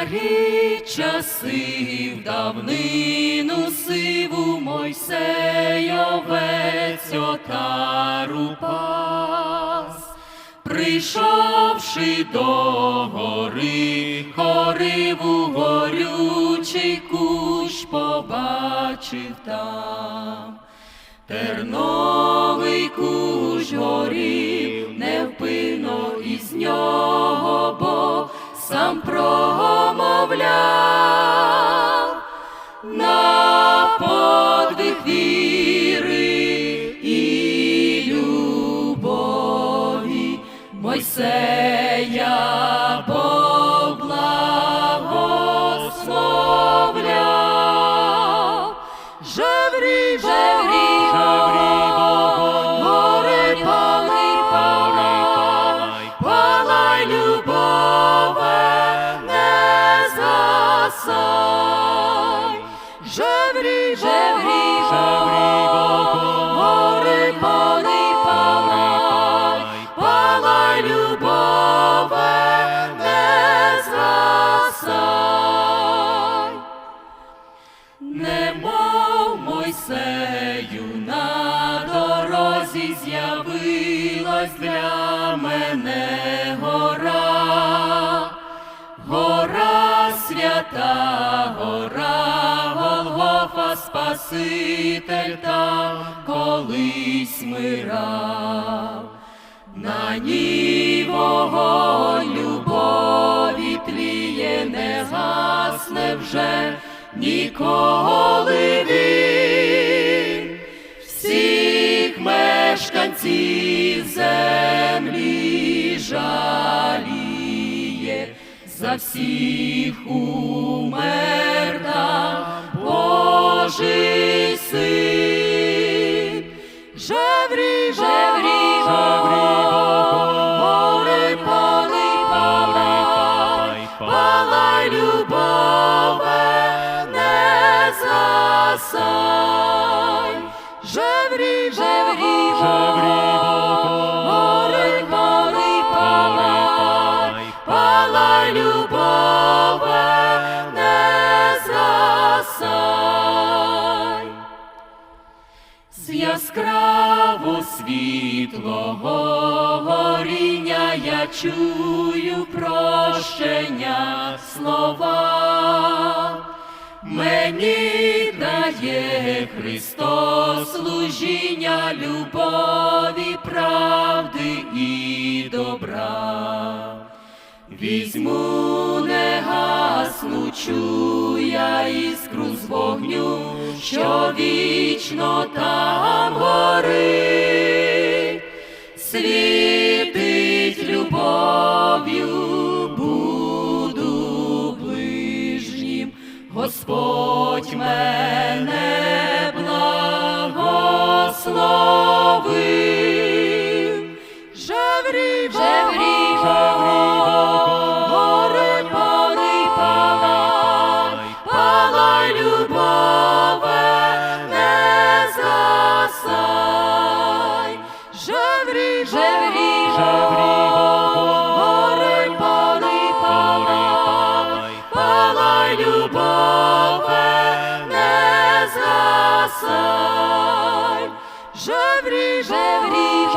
старі часи в давнину сиву Мойсейовець отару пас. Прийшовши до гори, хориву горючий кущ побачив там. Терновий кущ горів, невпинно із нього Бог сам промовляв say. Мойсею на дорозі з'явилась для мене гора, гора свята, гора, Голгофа, Спаситель там колись мирав. На ній вогонь любові тліє, не гасне вже ніколи мешканців землі жаліє, за всіх умер там Божий син. Жеврі, жеврі, гори пали, палай, палай, любове, не згасай. Жеврі, жеврі, гори пали, палай, палай, любове, не згасай. З яскраво світлого горіння я чую прощення слова. Мені дає Христос служіння любові, правди і добра. Візьму негаснучу я іскру з вогню, що вічно там горить, світить любов'ю, Господь мене згасай. Жеврі, жеврі,